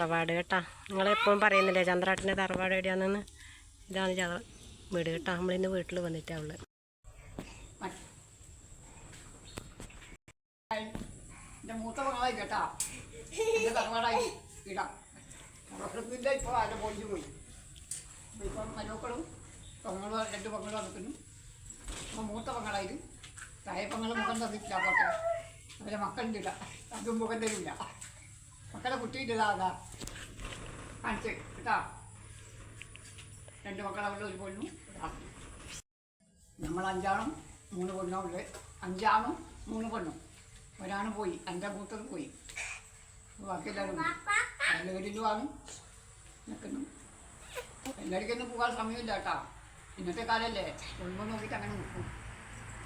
തറവാട് കേട്ടാ. നിങ്ങളെപ്പോഴും പറയുന്നില്ലേ ചന്ദ്രാട്ടിന്റെ തറവാട് എവിടെയാണെന്ന്? ഇതാണ് ചത വീട് കേട്ടാ. നമ്മളിന്ന് വീട്ടിൽ വന്നിട്ടാ ഉള്ളത് മൂത്ത മകളായി കേട്ടാ. തറവാടായി. ഇടാം. തറവാടത്തില്ല ഇപ്പോൾ അതിന്റെ പൊളിഞ്ഞു പോയി? നടക്കുന്നു അപ്പോൾ മൂത്ത പെങ്ങളായി താഴെ പെങ്ങൾ മുഖം തന്നിട്ടില്ല പോട്ടെ. അവരെ മക്കളുണ്ടില്ല അതും മുഖം തരില്ല മക്കളെ കുട്ടിയിട്ടതാ കാണിച്ച് കേട്ടാ രണ്ട് മക്കളെ അവിടെ ഒരു പൊണ്ണു നമ്മൾ അഞ്ചാണും മൂന്ന് പൊണ്ണും അവിടെ അഞ്ചാണും മൂന്ന് പെണ്ണും ഒരാണ് പോയി എന്റെ മൂത്തത് പോയി. ബാക്കി എല്ലാവരും എല്ലാവരിലും ആണ് നിൽക്കുന്നു എല്ലാവർക്കൊന്നും പോകാൻ സമയമില്ല കേട്ടാ. ഇന്നത്തെ കാലല്ലേ. കുടുംബം നോക്കിയിട്ട് അങ്ങനെ നിൽക്കും.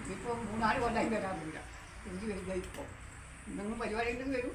ഇതിപ്പോൾ മൂന്നാൽ കൊല്ലമായി വരാറില്ല. വരില്ല ഇപ്പോൾ എന്തെങ്കിലും പരിപാടി ഉണ്ടെങ്കിൽ വരും.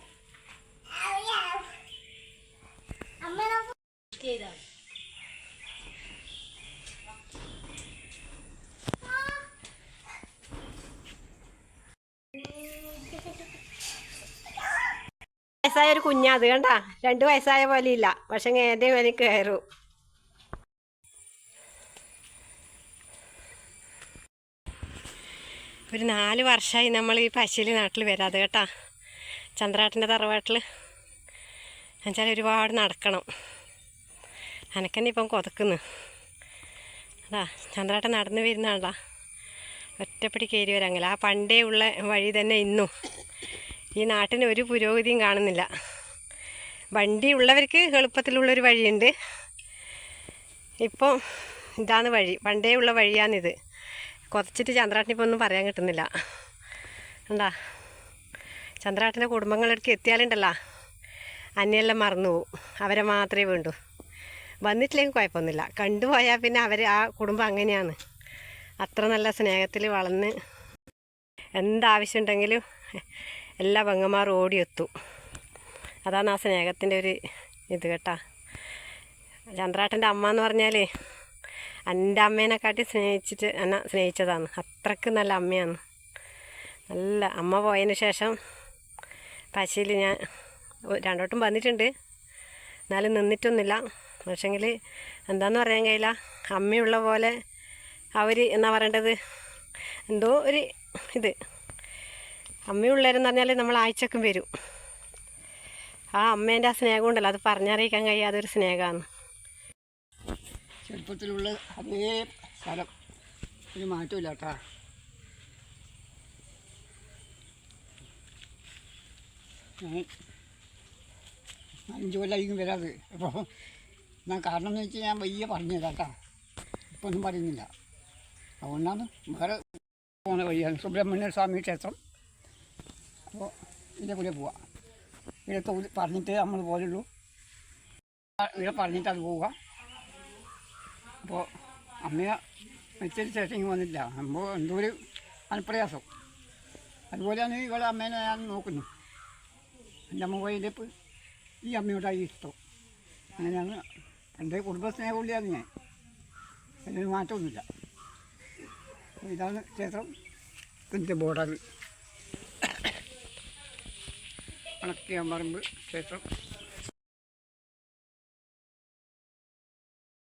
വയസ്സായ ഒരു കുഞ്ഞാ അത് കണ്ടാ? രണ്ട് വയസ്സായ പോലെ ഇല്ല പക്ഷെ ഏതേ വരെ കയറും. ഒരു നാല് വർഷമായി നമ്മൾ ഈ പശുവിൽ നാട്ടിൽ വരാതെ കേട്ടാ? ചന്ദ്രാട്ടിന്റെ തറവാട്ടിൽ. എന്നുവെച്ചാൽ ഒരുപാട് നടക്കണം. അനക്കന്നെ ഇപ്പം കൊതക്കുന്നു. അതാ ചന്ദ്രാട്ടൻ നടന്നു വരുന്നതാണ്ടാ ഒറ്റപ്പടി കയറി വരാങ്ങില്ല ആ പണ്ടേ ഉള്ള വഴി തന്നെ ഇന്നും. ഈ നാട്ടിന് ഒരു പുരോഗതിയും കാണുന്നില്ല. വണ്ടി ഉള്ളവർക്ക് എളുപ്പത്തിലുള്ളൊരു വഴിയുണ്ട്. ഇപ്പം ഇതാണ് വഴി പണ്ടേ ഉള്ള വഴിയാണിത്. കുറച്ചിട്ട് ചന്ദ്രാട്ടിനിപ്പോൾ ഒന്നും പറയാൻ കിട്ടുന്നില്ല. എന്താ ചന്ദ്രാട്ടിന്റെ കുടുംബങ്ങളെടുക്ക് എത്തിയാലുണ്ടല്ലോ. അന്യെല്ലാം മറന്നു പോവും. അവരെ മാത്രമേ വേണ്ടൂ. വന്നിട്ടില്ലെങ്കിൽ കുഴപ്പമൊന്നുമില്ല. കണ്ടുപോയാൽ പിന്നെ അവർ ആ കുടുംബം അങ്ങനെയാണ്. അത്ര നല്ല സ്നേഹത്തിൽ വളർന്ന്. എന്താവശ്യമുണ്ടെങ്കിലും എല്ലാ പെങ്ങന്മാരും ഓടിയെത്തും. അതാണ് ആ സ്നേഹത്തിന്റെ ഒരു ഇത് കേട്ടാ. ചന്ദ്രാട്ടന്റെ അമ്മ എന്ന് പറഞ്ഞാൽ എന്റെ അമ്മേനെക്കാട്ടി സ്നേഹിച്ചിട്ട് എന്നെ സ്നേഹിച്ചതാണ്. അത്രയ്ക്ക് നല്ല അമ്മയാണ്. നല്ല അമ്മ പോയതിന് ശേഷം പശയിൽ ഞാൻ രണ്ടോട്ടും വന്നിട്ടുണ്ട്. എന്നാലും നിന്നിട്ടൊന്നുമില്ല. പക്ഷെങ്കിൽ എന്താന്ന് പറയാൻ കഴിയില്ല. അമ്മയുള്ള പോലെ അവർ എന്നാ പറയേണ്ടത്? എന്തോ ഒരു ഇത്. അമ്മയുള്ളവരെന്ന് പറഞ്ഞാൽ നമ്മൾ ആഴ്ചക്കും വരും. ആ അമ്മേന്റെ ആ സ്നേഹം ഉണ്ടല്ലോ അത് പറഞ്ഞറിയിക്കാൻ കഴിയാതൊരു സ്നേഹമാണ്. ചെറുപ്പത്തിലുള്ള അതേ സ്ഥലം. ഒരു മാറ്റമില്ല കേട്ടാ. അഞ്ച് കൊല്ലായിരിക്കും വരാത്. അപ്പോൾ ഞാൻ കാരണം എന്ന് വെച്ചാൽ ഞാൻ വയ്യ പറഞ്ഞു കേട്ടാ. ഇപ്പൊന്നും പറയുന്നില്ല. അതുകൊണ്ടാണ് വേറെ പോകുന്ന വഴിയാണ്. സുബ്രഹ്മണ്യ സ്വാമി ക്ഷേത്രം. അപ്പോൾ ഇതിന്റെ കൂടെ പോവാം. ഇതൊക്കെ പറഞ്ഞിട്ട് നമ്മൾ പോലുള്ളൂ ഇവിടെ പറഞ്ഞിട്ട് അത് പോവുക. അപ്പോൾ അമ്മയെ വെച്ചതിന് ശേഷം ഇങ്ങ് വന്നില്ല. നമ്മൾ എന്തോ ഒരു അനുപ്രയാസം അതുപോലെയാണ് ഇവിടെ അമ്മേനെ ഞാൻ നോക്കുന്നു. എന്റെ അമ്മ പോയതിപ്പോൾ ഈ അമ്മയോടായി ഇഷ്ടം. അങ്ങനെയാണ്. എന്റെ കുടുംബസ്നേഹമുള്ളതാണ് ഞാൻ. അതിനൊരു മാറ്റമൊന്നുമില്ല. ഇതാണ് ക്ഷേത്രം. ഇതിന്റെ ബോർഡാണ്. കണക്കിയാൻ പറയുമ്പോൾ ക്ഷേത്രം.